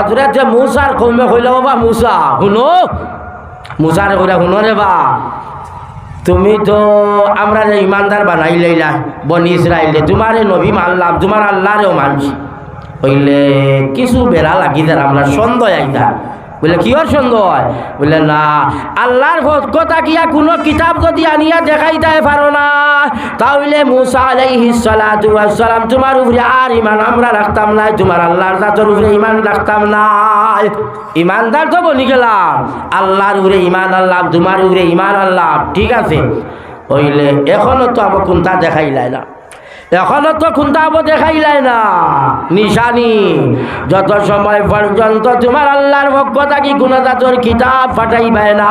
হাজরে যে মুসার কমে কইল বাবা মুসা, শুনো। মুসার কইরা, শুনো রে বা, তুমি তো আমরা যে ইমানদার বানাই লইলা বনি ইসরাইলে তোমারে নবী মানলাম, তোমার আল্লাহরেও মানছি। হইলে কিছু বেড়া লাগি তার আমরা সন্দেহ আইতা। বলে কিহর সন্দেহ হয়? বলে, না। আল্লাহর কথা কিয়া কোনো কিতাব যদি আনিয়া দেখাইতে পারো না? তাহলে মুসা সালাম তোমার উপরে আর ইমান আমরা রাখতাম না তোমার আল্লাহর জাতের উপরে ইমান রাখতাম না ইমানদার তো বলি গেলাম। আল্লাহর উপরে ইমান আল্লাহ, তোমার উপরে ইমান আল্লাহ, ঠিক আছে? হইলে এখনও তো আমার কোনটা দেখাইলাই না। এখনও তো খুন্তাবো দেখাইলাই না। নিশানি, যত সময় পর্যন্ত তোমার আল্লাহর ভক্ত থাকি কোনো জাতর কিতাব ফাটাইবে না?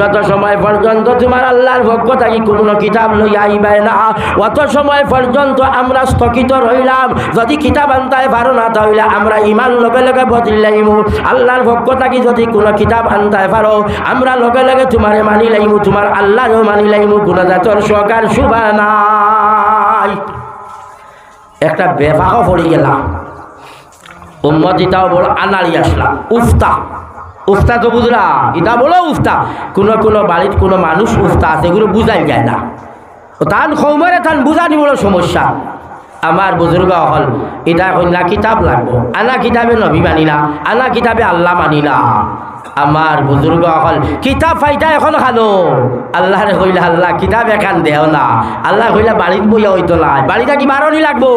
যত সময় পর্যন্ত তোমার আল্লাহর ভক্ত থাকি কোনো কিতাব লই আইবে না? অত সময় পর্যন্ত আমরা স্থগিত রইলাম। যদি কিতাব আনতে পারো না তাহলে আমরা ইমান লগে লগে বদলাইমু আল্লাহর ভক্ত থাকি যদি কোনো কিতাব আনতে পারো, আমরা লগে লগে তোমারে মানি লাইমু, তোমার আল্লাহরও মানি লাইমু, কোনো জাতর সরকার শুভা নাই। একটা বেফাকও পড়ে গেলাম। উম্মত ইটাও বড় আনাড়ি আসলাম। উফতা। উফতা তো বুঝলা ইটা বলো উফতা। কোনো কোনো বাড়ির কোনো মানুষ উফতা আছে, এগুলো বুঝাই যায় না। তান সৌমারে তান বুঝানি বড় সমস্যা। আমার বুজুর্গ হল এটা এখন কিতাব লাগবো। আনা কিতাবে নবী মানি না আনা কিতাবে আল্লাহ মানি না আমার বুজুর্গ হল কিতাব ফাইটা এখন খালো? আল্লাহরে কইলে, আল্লাহ কিতাব এখান দেও না। আল্লাহ কইলে, বাড়িত বইয়া হইতো না। বাড়িটা কি বারণি লাগবো?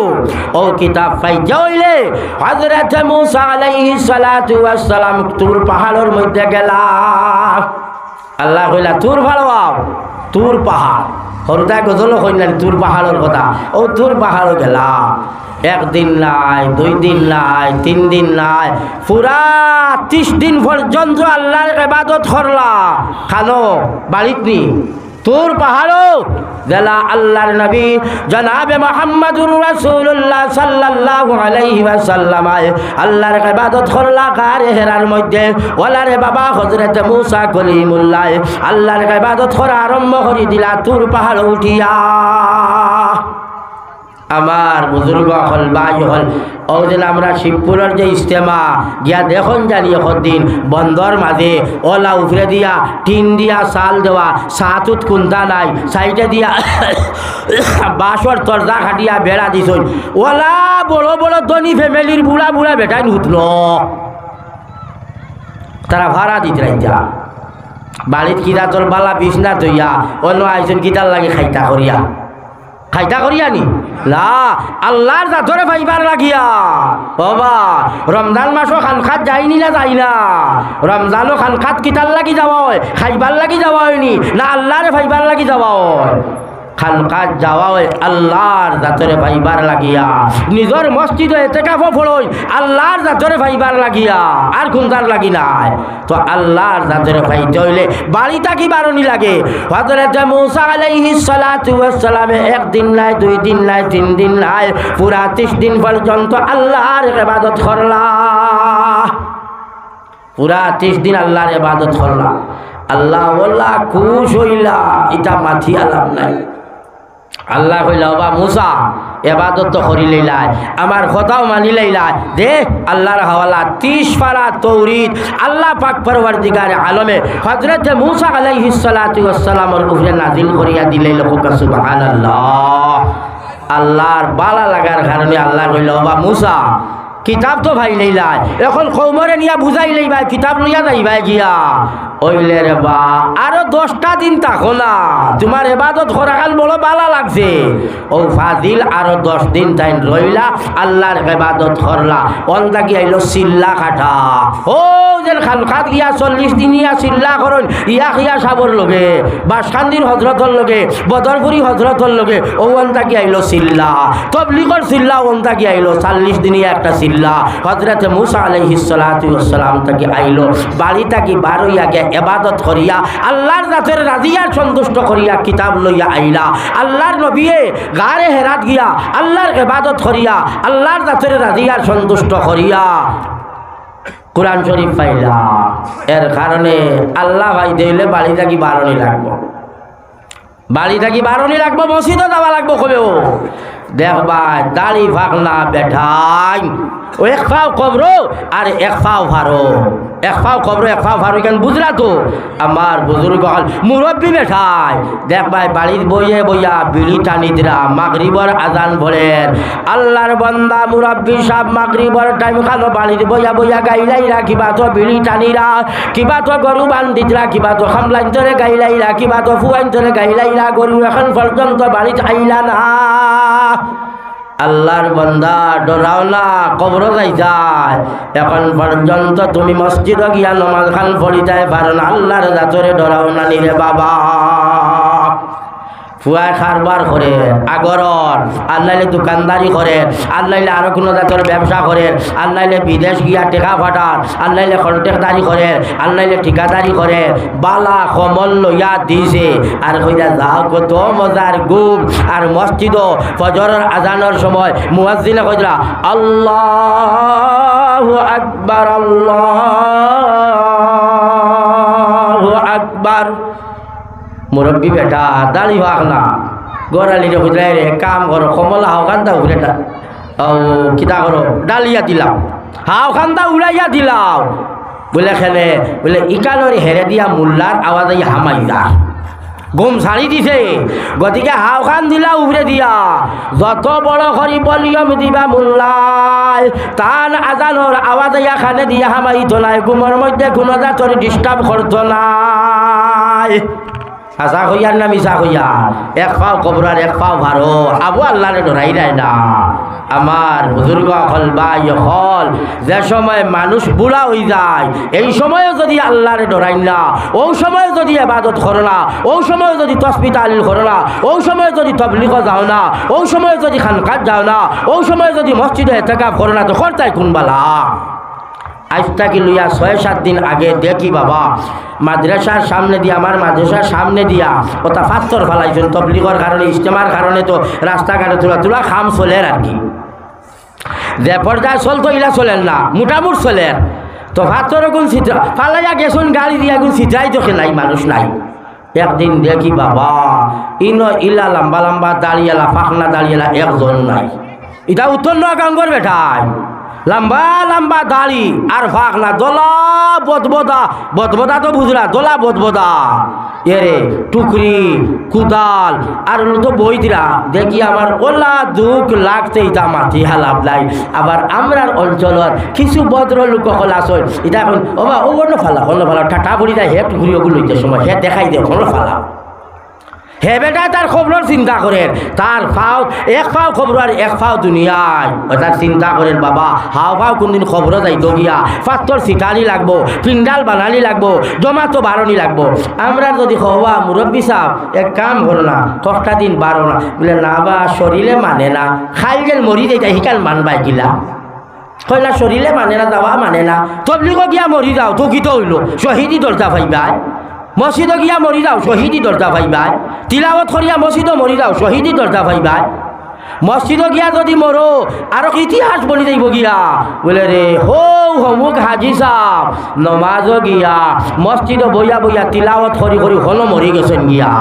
ও কিতাব ফাইজা হইলে হজরত মুসা আলাইহিস সালাতু ওয়াস সালাম তুর পাহাড়ের মধ্যে গেলা। আল্লাহ কইলা, তুর ভালো তুর পাহাড়। হরদা গজল কইলেন তুর পাহাড়ের কথা। ও, তুর পাহাড় গেলা। একদিন নাই, দুই দিন নাই, তিন দিন নাই, পুরা ত্রিশ দিন পর্যন্ত আল্লাহর এবাদত করলা। খানো, বাড়িত নি। তোর পাহাড়ও গেলা আল্লাহর নবী জনাবে মোহাম্মদুর রাসূলুল্লাহ সাল্লাল্লাহু আলাইহি ওয়াসাল্লাম আল্লাহর ইবাদত করলা কারে হেরার মধ্যে? ওলারে বাবা হযরত মুসা কলিমুল্লাহ। আল্লাহর ইবাদত করা আরম্ভ করে দিলা, তোর পাহাড় উঠিয়া। আমার বুজুর্গ হল বাই হল ওদিন আমরা শিবপুরের যে ইস্তেমা গিয়া দেখুন জানি দিন বন্দর মাঝে, ওলা উফরে দিয়া, টিন দিয়া চাল দেওয়া, সাতুত কুন্তা নাই, সাইডে দিয়া বাঁশর তরজা খাটিয়া বেড়া দিছুন। ওলা বড় বড় ধনী ফ্যামিলির বুড়া বুড়া বেটাই নুতল তারা ভাড়া দিতে রাইতা বাড়িত কিরা তোর বালা বিছনা তৈয়া অন্য আইসন কিতার লাগে খাইতা করিয়া। খাইতা করিয়া নি? না আল্লাহর জাতরে পাইবার লাগিয়া। বাবা, রমজান মাসও খানখাত যাইনি না যাই না। রমজানও খানখাত কিতার লাগি যাওয়া হয়, খাইবার লাগি যাওয়া হয়নি, না আল্লাহরে ফাইবার লাগি যাওয়া হয়। খানকাত যাওয়া আল্লাহর জাতরে ভাইবার লাগিয়া। নিজের মসজিদ এতে কাপড় ফড়ই, আল্লাহর জাতরে ভাইবার লাগিয়া। আর খুনতার লাগি নাই। তো আল্লাহর জাতরে ভাইতে হইলে বাড়িটা কি বারণি লাগে? হজরত মুসা আলাইহিস সালাতু ওয়াস একদিন নাই, দুই দিন নাই, তিন দিন নাই, পুরা ত্রিশ দিন পর্যন্ত আল্লাহর ইবাদত করলা। পুরা ত্রিশ দিন আল্লাহর ইবাদত করলা। আল্লাহ খুশ হইলা, এটা মাথি আলাম নাই। আল্লাহ কইলা বা মুসা, এবাদত করি লইলাই, আমার কথাও মানি লইলাই। দে, আল্লাহর হাওয়ালা তিস পারা তৌরিদ আল্লাহ পাক পরওয়ার দিগার আলমে হজরত মুসা আলাইহিস সালাতু ওয়াস সালামের উপরে নাজিল করিয়া দিলে লোক সুবহানাল্লাহ। আল্লাহর বালা লাগার কারণে আল্লাহ কইল বা মুসা, কিতাব তো ভাই লইলাই, এখন কৌমরে নিয়া বুঝাই লইবা, কিতাব লইয়া যাইবা গিয়া। ওইলে রে বা। আরও দশটা দিন থাকো না। তোমার এবাদত খরাকাল বড় বালা লাগছে। ও ফাজিল, আরও দশ দিন তাই রইলা, আল্লাহর এবাদত করলা। অন্তা কি আইলো চিল্লা কাঠা। ও যেন খান খাত গিয়া চল্লিশ দিন ইয়া চিল্লা করন, ইয়া ইয়া সাবর লগে, বাসখান্দির হজরতর লগে, বদরপুরি হজরতর লগে, ও অন্তা কি আইলো চিল্লা তবলিগর চিল্লা অন্তা কি আইলো? চাল্লিশ দিনিয়া একটা চিল্লা হজরতে মুসা আলাইহিস সালাতু ওয়াস সালাম তাকে আইলো। বাড়ি তাকি বারোইয়া গে এবাদত করিয়া, আল্লাহর জাতের রাজিয়ার সন্তুষ্ট করিয়া কিতাব লইয়া আইলা। আল্লাহর নবিয়ে গারে হেরাত গিয়া আল্লাহর এবাদত করিয়া, আল্লাহর জাতের রাজিয়ার সন্তুষ্ট করিয়া কোরআন শরীফ পাইলা। এর কারণে আল্লাহ ভাই দিলে বাড়ি থাকি বারণই লাগবো। বাড়ি থাকি বারণই লাগবো, মসজিদও যাওয়া লাগবো কবেও। দেখবাই দাড়ি ফাঁকনা বেঠাই। এক ফাও কবর আর এক ফাও ফারো এক ফাও কবর, এক ফারো কেন বুঝলা তো? আমার বুজুর্গ মুরব্বী বেঠাই দেখবাই বাড়ির বইয়ে বইয়া বিড়ি টানি দিরা, মাগরিবর আজান ভরেন আল্লাহর বন্দা, মুরব্বী সাহ মাগরিবর টাইম খানো, বাড়ির বইয়া বইয়া গাইলাইরা কিবা তো বিড়ি টানিরা কিবা তো গরু বান্ধিতরা কিবা তো খামলাইন ধরে গাইলাইরা কিবা তো ফুয়াইন ধরে গাইলাইরা গরু এখন পর্যন্ত বাড়িতে আইলা না। আল্লাহর বন্দা ডরাও না কবর যাই যায়। এখন পর্যন্ত তুমি মসজিদ গিয়া নমাজ খান পড়িতে পারো আল্লাহর জাতরে ডরাও না নিরে বাবা। ফুয়ায় খারবার করে আগরর আল্লাইলে দোকানদারি করে আল্লাইলে আরও কোনো জাতের ব্যবসা করে আল্লাইলে বিদেশ গিয়া টেকা ফাটার আল্লাইলে কন্টেকদারি করে আল্লাইলে ঠিকাদারি করে, বালা কমল লইয়া দিছে। আর কইরা, যাও কত মজার গুম। আর মসজিদ ফজরের আজানের সময় মুয়াজ্জিনে কইরা, আল্লাহু আকবার আল্লাহু আকবার। মুরব্বী বেটা দাড়ি হাক না গড়ালি রে, কাম করো, কমলা হাও কান্দা ও, কিতা করো, ডালিয়া দিলাম হাও কান্দা উড়াইয়া দিলাম বলে খেলে, বলে ইকানোর হেরে দিয়া মুল্লার আওয়াজ আই হামাই যা ঘুম ছাড়ি দিছে। গতিকে হাও খান দিলা উবরে দিয়া, যত বড় করি বলিয়ম দিবা মুল্লাই তান আজানোর আওয়াজ আইয়া খানে দিয়া হামাই তো নাই। ঘুমের মধ্যে কোনো জাতর ডিস্টার্ব করতো নাই। আশা হইয়ার না মিশা হইয়া এক পাও কবরার, এক পাও ভারো আবু আল্লাহরে ডরাই নাই না। আমার বুজুর্গ হল বাই হল, যে সময় মানুষ বুড়া হয়ে যায়, এই সময়ও যদি আল্লাহরে ডরাই না ও সময় যদি এবাদত করো না ও সময় যদি তসপিতা আলিল করো না ও সময় যদি তবলিগ যাও না ও সময় যদি খানকাত যাও না ও সময় যদি মসজিদে এতেকাপ করো না, তো করতাই কোনবালা আজ থাকি লইয়া ছয়, সাত দিন আগে দেখি বাবা, মাদ্রাসার সামনে দিয়া, আমার মাদ্রাসার সামনে দিয়া ওটা পাথর ফেলাইছেন তবলিগর কারণে, ইজতেমার কারণে তো রাস্তাঘাটে তোলা তোলা খাম চলে আর কি। যে পর্যায়ে চলতো ইলা চলেন না, মোটামুট চলেন। তো পাথর গুণ চিত্রা ফালাইয়া গেছুন, গাড়ি দিয়া গুণ চিত্রাই তো নাই, মানুষ নাই। একদিন দেখি বাবা, ইন ইলা লম্বা লম্বা দাঁড়িয়েলা, পাখনা দাঁড়িয়েলা, একজন নাই। এটা উত্তর নয় গাঙ্গর বেঠায় লম্বা লম্বা দাড়ি আর ফাঁক না দোলা বদবদা বদবদা তো বুঝলা, দোলা বদবদা। এরে টুকরি, কুদাল, আর হলো তো বই দিলা। দেখি আমার ওলা দুঃখ লাগতে এটা মাটি হালাপ লাই। আবার আমরার অঞ্চলত কিছু ভদ্র লোক হল আসল। এটা এখন, ওবা ও অন্য ফালা অন্য ফালা ঠাটা পড়ি যায় হে টুকরি ওগুলো সময়, হে দেখাই দে অন্য ফালা। হে বেটা, তার খবর চিন্তা করেন। তার ফাও, এক ফাও খবর আর এক ফাও দুনিয়ায়। তার চিন্তা করেন, বাবা, হাও ফাও কোনদিন খবর যাই গিয়া। পাত্তর সিটানি লাগবো পিন্ডাল বানানি লাগবো জমা তো বারণি লাগবো। আমরা যদি হওয়া মুরব্বী সাহ এক কাম করো না কষ্টা দিন বারো না। বলে, না বা, শরীরে মানে না। খাই গেল মরি যাইতা শিকাল মানবাই গিলা। না, শরীরে মানে না, যাওয়া মানে না। তবলিগ গিয়া মরি যাও তো কি হইল। হইল শহীদি দরজা পাইবাই মসজিদ গিয়া মরি যাও, শহীদি দরজা পাইবাই তিলাবত করিয়া মসজিদও মরি যাও, শহীদি দরজা পাইবাই মসজিদ গিয়া যদি মরো আর ইতিহাস বলি যাইব গিয়া। বলে রে হৌ, হমুক হাজি সাহ নমাজ গিয়া মসজিদ বইয়া বইয়া তিলাওয়াত করি করি হলো মরি গেছেন গিয়া।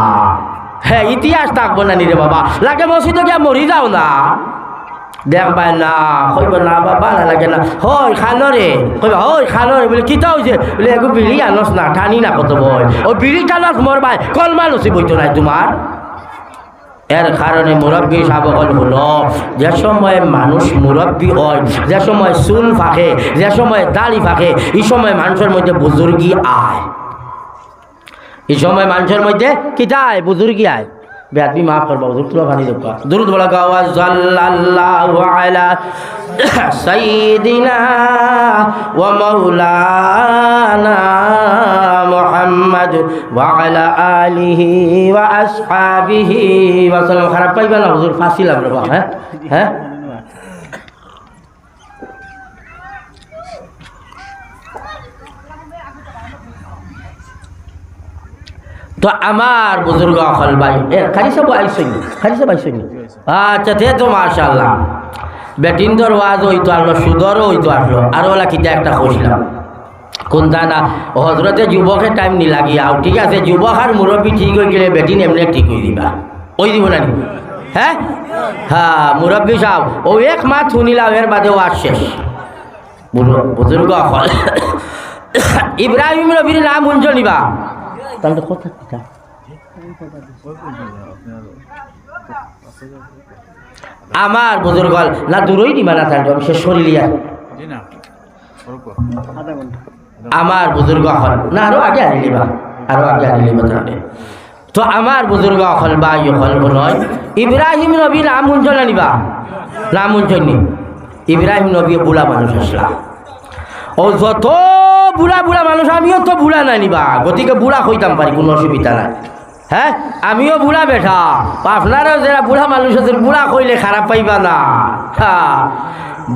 হ্যাঁ ইতিহাস থাকব না নি রে বাবা। লাগে মসজিদ গিয়া মরি যাও না। দেখবা না, কইব না বাবা না লাগে না। হই হয় খানরে কইবা হয় খানরে বলে, কিতা হয়েছে বলে একো বিড়ি আনস না টানি না কত বই। ও বিড়ি টানাস মর ভাই, কলমা লসি বইতো নাই তোমার? এর কারণে মুরব্বী সাবকল হলো যে সময় মানুষ মুরব্বী হয়, যে সময় চুল ফাঁকে, যে সময় দাড়ি ফাঁকে, এই সময় মানুষের মধ্যে বুজুর্গি আয়। এই সময় মানুষের মধ্যে কিতা আয় বুজুর্গি আয়। বেআবি মাফ করবা, হুজুর তুলা পানি দেবো দুরুদ বলা গাওয়া, সাল্লাল্লাহু আলা সাইয়্যিদিনা ওয়া মাওলানা মুহাম্মদ ওয়া আলা আলিহি ওয়া আসহাবিহি ওয়া সাল্লাম। খারাপ পাইবা না, হুজুর, ফাঁসিলাম রে হ্যাঁ? হ্যাঁ? তো আমার বুজুর্গ অকল ভাই, এ, খালি সব আইসই খালি সব আচ্ছা তে তো মাশাল্লাহ বেটিন্দর ওয়াজ হইতো আসলো, সুদরও হইতো আসলো, আর ওলা কিতা একটা খুঁজলাম কোনটা না হজরতে যুবকের টাইম নি লাগিয়া ঠিক আছে, যুবক আর মুরব্বী ঠিক হয়ে গেলে বেটিন এমনি ঠিক হয়ে দিবা। ওই দিব না হ্যাঁ? হ্যাঁ মুরব্বী সাহেব, ও এক মাস শুনিলাম, এর বাদে ও আর শেষ। বুজুর্গ হল ইব্রাহিম নবীর নাম শুনছ নিবা? তাহলে কথা কিটা? আমার বুজুর্গ না দূরই দিবা না তাহলে আমি শেষ করিলিয়া আমার বুজুর্গ হল, না, আরও আগে আনিলিবা আরও আগে আনিলিবা তাহলে। তো আমার বুজুর্গ হল বা ই হল নয় ইব্রাহিম নবী নাম শুনছ না নিবা নাম শুনছ নি ইব্রাহিম নবী বুড়া মানুষ আসলা। ও যত বুড়া বুড়া মানুষ, আমিও তো বুড়া নাই নিবা। গতিকে বুড়া হইতাম পারি কোনো অসুবিধা নাই। হ্যাঁ আমিও বুড়া বেঠা। আপনারও যারা বুড়া মানুষ আছে বুড়া কইলে খারাপ পাইবা না।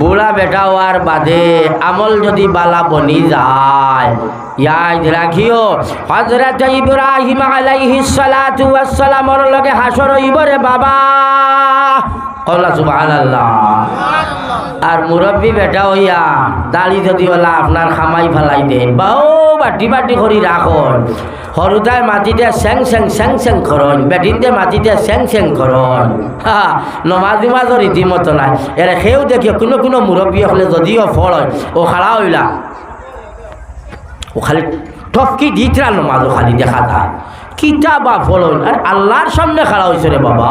বুড়া বেটা হওয়ার বাদে আমল যদি বালা বনি যায় লগে হাসর হইবরে বাবা। আর মুরব্বী বেটা হইয়া দাড়ি যদি ওলা আপনার খামাই ফেলাই দেন বা ও বাটি বাটি করি রাখন। সৰুতাই মাটিতে চেং চেং চেং চেং খৰণ বেটিনতে মাটিতে চেং চেং খৰণ হা নমাজ মাজৰ ৰীতিমতো নাই। এৰে সেও দেখি কোনো কোনো মুৰব্বী হ'লে যদিও ফল হয় ও খাৰা হইলা। ও খালি টপকি দিতরা নমাজ ও খালি দেখা যায়। কিতা বা ফল হইল আর আল্লাহর সামনে খাড়া হয়েছে রে বাবা।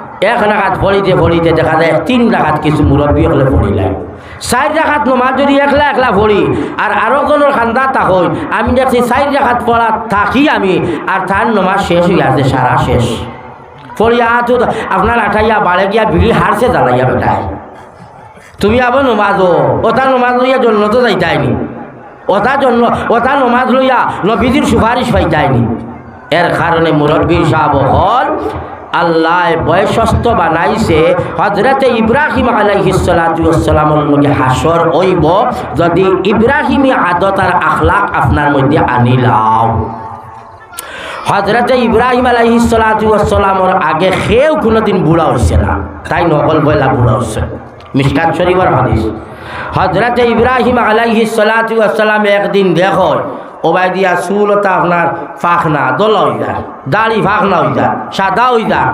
এক রাখাত ফলিতে ফলিতে দেখা যায় তিন রাখাত কিছু মুরব্বী হলে ফলিলাই চার রাখাত নমাজ যদি একলা একলা ফলি আর আরও কোনো খান্দা তাকই আমি দেখছি চার রাখাত পড়া থাকি আমি, আর তার নমাজ শেষ হয়ে আছে, সারা শেষ। ফলিয়া তো, আপনার আঠাইয়া বাড়ে গিয়া ভিড়ি হারছে জ্বালাইয়া বেটায়। তুমি আবার নমাজ ওটা নমাজ লইয়া জন্য তো যাইতাইনি। ওটা জন্য ওটা নমাজ লইয়া নবীজির সুপারিশ পাইতাইনি। এর কারণে মুরব্বী সাহেব হল আল্লাহ বয়সস্থ বানাইছে হজরতে ইব্রাহিম আলাইহিসালামের মধ্যে হাসর ওইব যদি ইব্রাহিমী আদত আর আখলাক আপনার মধ্যে আনিলাও হজরতে ইব্রাহিম আলাইহিসালামের আগে সেও কোনোদিন বুড়া হচ্ছে না। তাই নকল বয়লা বুড়া হচ্ছে মিসকাত শরীফর হাদিস। হজরতে ইব্রাহিম আলাইহি সালাম একদিন দেখো ওবাই দিয়া চুলতা আপনার ফাখনা দল হয়ে যায় দাড়ি ফাখনা হয়ে যায় সাদা হয়ে যায়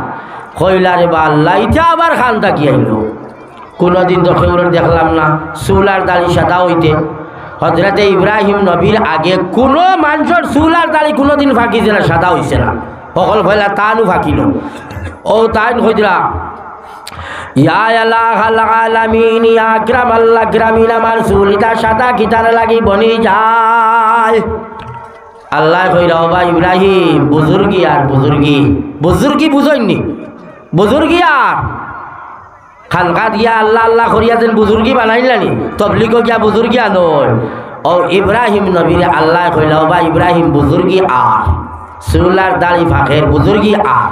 কইলা বা আল্লাহ, ইটা আবার খান থাকি আইলো। কোনোদিন তো কেউ দেখলাম না চুল আর দাড়ি সাদা হইতে। হজরতে ইব্রাহিম নবীর আগে কোনো মানুষের চুল আর দাড়ি কোনোদিন ফাঁকিছে না সাদা হইছে না। সকল ভয়লা তানু ফাঁকিল। ও তাই হইতরা ইয়া আল্লাহ লাগি বনি আল্লাহ ইব্রাহিম, বুজুর্গি আর বুজুর্গি। বুজুর্গি বুজুর্গি আর? আল্লাহ আল্লাহ বানাইলানি, তবলিগ গিয়া বুজুর্গি আনয় ও ইব্রাহিম নবীর আল্লাহ কইলা বা ইব্রাহিম, বুজুর্গি আর? চুলার দাড়ি ফাঁকের বুজুর্গি আর?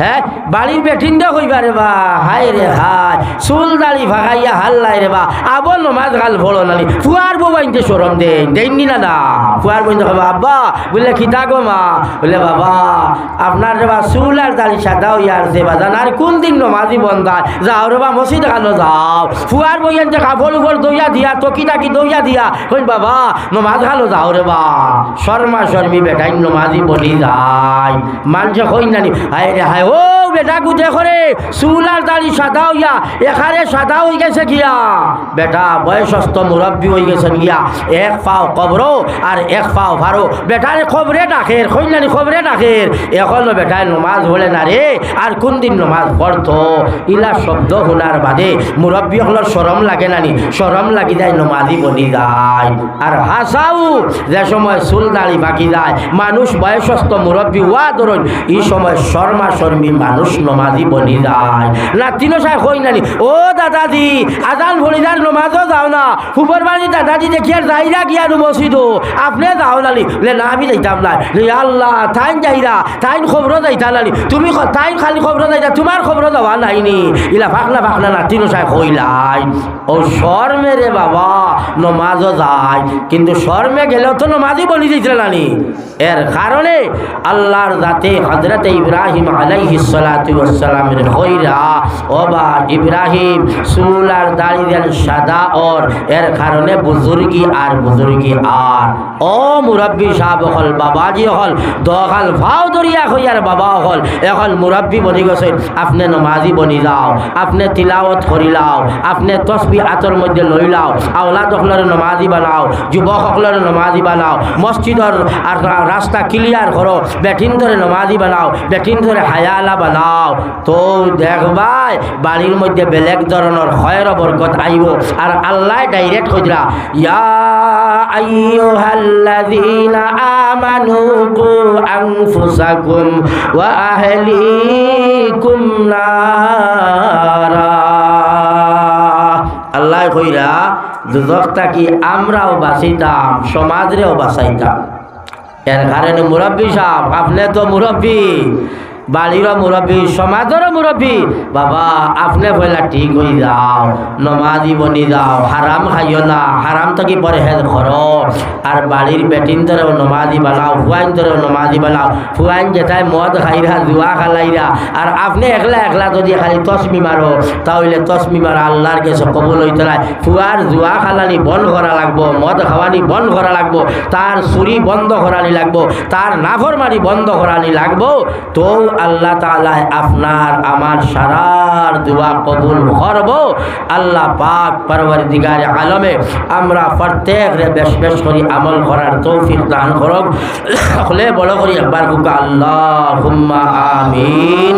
হ্যাঁ বাড়ির বেঠিন দে কইবা রে বা হাই রে হাই চুল দাড়ি ফাঁকাইয়া হাল্লাই রে বা আবার নমাজ গাল ভরো নানি ফুয়ার বউ আইনতে সরম দেন দেননি না না ফুয়ার বইন দেখো আব্বা, বললে খিতা গো মা? বলে বাবা, আপনার রে বা চুল আর দাড়ি সাদা হইয়া আসছে বাজান আর কোন দিন নমাজি বন্ধায় যাও রে বা, মসজিদ খানো যাও। ফুয়ার বই আনতে কাপড় উপর দইয়া দিয়া তকি টাকি দইয়া দিয়া কই বাবা, নমাজ খালো যাও রে বা, শর্মা শর্মি বেটাই নমাজি বলি যায় মানুষে কই নানি হায় রে হায় ও বেটা গুজে করে, চুলার দাড়ি সাদা হইয়া, এখানে সাদা হয়ে গেছে গিয়া। বেটা বয়সস্থ মুরব্বী হয়ে গেছেন গিয়া, এক পাও কবরো আর এক পাও ভারো বেটারে খবরে ডাকের কইনানি খবরে ডাকের। এখন বেটায় নমাজ বলে না রে, আর কোন দিন নমাজ পড়তো? ইলা শব্দ শোনার বাদে মুরব্বী হলের সরম লাগে নানি সরম লাগি যায় নমাজি বনি যায়। আর হাসাও, যে সময় চুল দাড়ি বাকি যায়, মানুষ বয়সস্থ মুরব্বী হওয়া ধরুন, এই সময় শর্মা শর্মী মানুষ নমাজি বনি যায়। না তিনো সাহেব কই নানি। ও দাদাজি, আজান ভরিদার নমাজও যাও না। ফুবর বাড়ি দাদাজি দেখি আর যাইরা গিয়া মসজিদ আপনি যাও নানি। বলে, না, আমি যাইতাম না। রে আল্লাহ তাইন যাইরা তাইন খবর যাইতা নানি। তুমি তাইন খালি খবর যাইতা, তোমার খবর যাওয়া নাইনি। ইলা ফাঁকনা ফাঁকনা না তিনো সাহেব কইলাই ও শর্মে রে বাবা, নমাজও যায়। কিন্তু শর্মে গেলেও তো নমাজই বলি দিয়েছিল নানি। এর কারণে আল্লাহর জাতে হজরত ইব্রাহিম আলাইহি সালামের হইরা ও বা ইব্রাহিম সুলার দাড়ি দেন সাদা ওর। এর কারণে বুজুর্গি আর বুজুর্গি আর। ও সাহেব হল, বাবাজি হল ভাও দরিয়া বাবা হল। এখন বনি গেছে, আপনি নমাজি বনি যাও, আপনি তিলাওত করি লাও, আপনি তসবি আতর মধ্যে লই লাও আওলা দখলের নমাজি বানাও যুবকসকলের নমাজি বানাও, মসজিদর রাস্তা ক্লিয়ার করো ধরে নমাজি বানাও বেটিন ধরে হায়ালা বানাও তো দেখবাই বাড়ির মধ্যে বেলেগ ধরনের হয়ের বরকত আইব। আর আল্লাহ ডাইরেক্ট কইরা ইয়া আইয়ুহাল্লাযীনা আমানু কু আনফুসাকুম ওয়া আহলিকুম নারা। আল্লাহ কইরা দুদকটা কি আমরাও বাঁচিতাম, সমাজরেও বাঁচাইতাম? এর কারণে মুরব্বী সাহেব, আপনি তো মুরব্বী বাড়িরও মুরব্বী সমাজেরও মুরব্বী, বাবা, আপনি পয়লা ঠিক হয়ে যাও, নমাজি বনি যাও, হারাম খাইও না, হারাম থাকি পরহেজ করো। আর বাড়ির বেটিন ধরেও নমাজি বানাও, ফুয়াইন ধরেও নমাজি বানাও, ফুয়াইন যেটাই মদ খাইরা, জুয়া খালাইরা, আর আপনি একলা একলা যদি খালি তসমি মারো, তাহলে তসমি মারা আল্লাহর কাছে কবল হইতে নাই। ফুয়ার, জুয়া খালানি বন্ধ করা লাগবো, মদ খাওয়ানি বন্ধ করা লাগবো, তার চুরি বন্ধ করানি লাগবো, তার নাফরমানি বন্ধ করানি লাগবো, তো আল্লাহ তালা আপনার, আমার সারার দোয়া কবুল করব। আল্লাহ পাক পরবর দিগারে আলমে আমরা প্রত্যেক রে বেশ বেশ করি আমল করার তৌফিক দান করব হলে বড় করি একবার আল্লাহ হুম্মা আমিন।